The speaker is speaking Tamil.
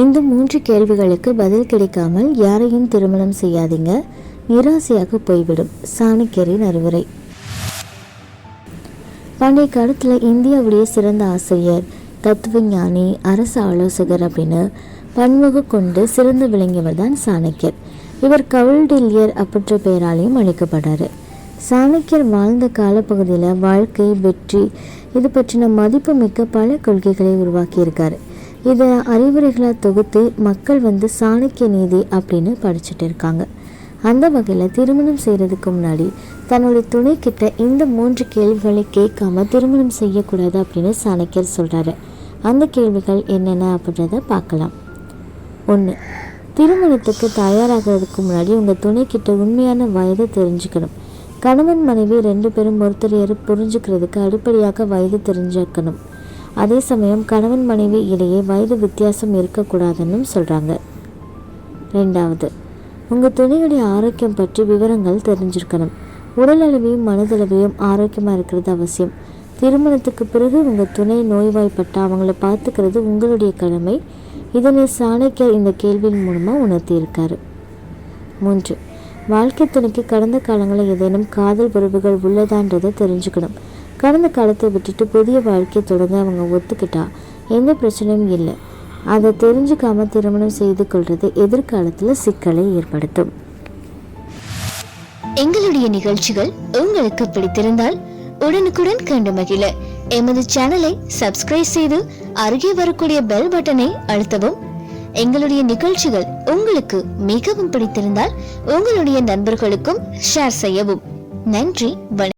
இந்த மூன்று கேள்விகளுக்கு பதில் கிடைக்காமல் யாரையும் திருமணம் செய்யாதீங்க. நிராசையாக போய்விடும். சாணக்கியரின் அறிவுரை. பண்டைய காலத்தில் இந்தியாவுடைய சிறந்த ஆசிரியர் தத்துவஞானி அரசு ஆலோசகர் அப்படின்னு பன்முக கொண்டு சிறந்து விளங்கியவர் தான் சாணக்கியர். இவர் கவுல்டில்யர் அப்படின்ற பெயராலையும் அழைக்கப்படுறாரு. சாணக்கியர் வாழ்ந்த காலப்பகுதியில் வாழ்க்கை வெற்றி இது பற்றின மதிப்புமிக்க பல கொள்கைகளை உருவாக்கியிருக்காரு. இதை அறிவுரைகளாக தொகுத்து மக்கள் வந்து சாணக்கிய நீதி அப்படின்னு படிச்சுட்டு இருக்காங்க. அந்த வகையில் திருமணம் செய்கிறதுக்கு முன்னாடி தன்னுடைய துணை கிட்ட இந்த மூன்று கேள்விகளை கேட்காம திருமணம் செய்யக்கூடாது அப்படின்னு சாணக்கியர் சொல்கிறாரு அந்த கேள்விகள் என்னென்ன அப்படின்றத பார்க்கலாம். ஒன்று திருமணத்துக்கு தயாராகிறதுக்கு முன்னாடி உங்கள் துணை கிட்ட உண்மையான வயதை தெரிஞ்சுக்கணும். கணவன் மனைவி ரெண்டு பேரும் ஒருத்தரையர் புரிஞ்சுக்கிறதுக்கு அடிப்படையாக வயது தெரிஞ்சுக்கணும். அதே சமயம் கணவன் மனைவி இடையே வயது வித்தியாசம் இருக்கக்கூடாதுன்னு சொல்கிறாங்க ரெண்டாவது உங்கள் துணையுடைய ஆரோக்கியம் பற்றி விவரங்கள் தெரிஞ்சிருக்கணும். உடலளவையும் மனதளவையும் ஆரோக்கியமாக இருக்கிறது அவசியம். திருமணத்துக்கு பிறகு உங்கள் துணை நோய்வாய்ப்பட்டால் அவங்கள பார்த்துக்கிறது உங்களுடைய கடமை. இதனை சாணக்கியர் இந்த கேள்வியின் மூலமாக உணர்த்தியிருக்காரு. மூன்று வாழ்க்கை துணைக்கு கடந்த காலங்களில் ஏதேனும் காதல் உறவுகள் உள்ளதான்றதை தெரிஞ்சுக்கணும். கடந்த காலத்தை விட்டுட்டு புதிய வாழ்க்கையை தொடங்க அவங்க ஒத்துக்கிட்டா எந்த பிரச்சனையும் இல்லை. அதை தெரிஞ்சுக்காம திருமணம் செய்து கொள்வது எதிர்காலத்தில் சிக்கலை ஏற்படுத்தும். எங்களுடைய நிகழ்ச்சிகள் உங்களுக்கு பிடித்திருந்தால் உடனுக்குடன் கண்டு மகிழ. எமது சேனலை சப்ஸ்கிரைப் செய்து அருகே வரக்கூடிய பெல் பட்டனை அழுத்தவும். எங்களுடைய நிகழ்ச்சிகள் உங்களுக்கு மிகவும் பிடித்திருந்தால் உங்களுடைய நண்பர்களுக்கும் ஷேர் செய்யவும். நன்றி வணக்கம்.